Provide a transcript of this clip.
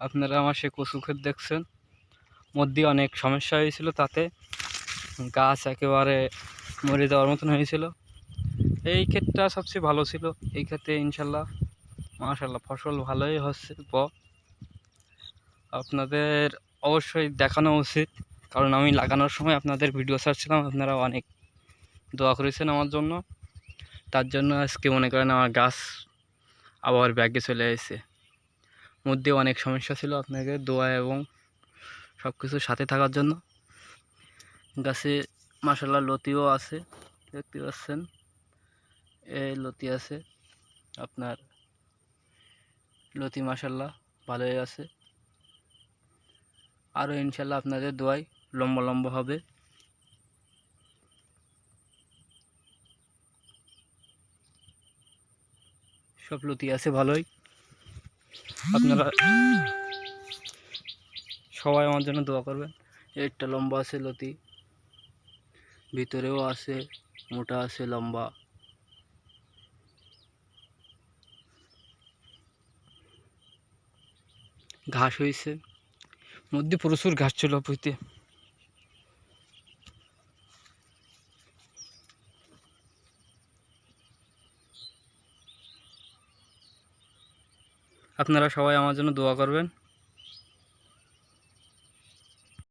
আপনারা আমার সে কচু ক্ষেত দেখছেন। মধ্যে অনেক সমস্যা হয়েছিল তাতে। গাছ একেবারে মরে যাওয়ার মতন হয়েছিল। এই ক্ষেতটা সবচেয়ে ভালো ছিল। এই ক্ষেত্রে ইনশাল্লাহ, মাশাল্লাহ ফসল ভালোই হচ্ছে প। আপনাদের অবশ্যই দেখানো উচিত, কারণ আমি লাগানোর সময় আপনাদের ভিডিও ছাড়ছিলাম, আপনারা অনেক দোয়া করেছেন আমার জন্য। তার জন্য আজকে মনে করেন আমার গাছ আবার ব্যাগে চলে এসেছে। মধ্যে অনেক সমস্যা ছিল আপনাকে দোয়া এবং সব কিছুর সাথে থাকার জন্য। গাছে মাসাল্লাহ লতিও আছে, দেখতে পাচ্ছেন। এ লতি আছে, আপনার লতি মাসাল্লাহ ভালোই আছে। আরও ইনশাল্লাহ আপনাদের দোয়াই লম্বা লম্বা হবে। সব লতি আছে ভালোই। আপনারা সবাই আমার জন্য দোয়া করবেন। একটা লম্বা আছে লতি, ভিতরেও আছে, মোটা আছে, লম্বা। ঘাস হয়েছে। মধ্যে প্রচুর ঘাস ছিল পুঁতে আপনারা সবাই আমার জন্য দোয়া করবেন।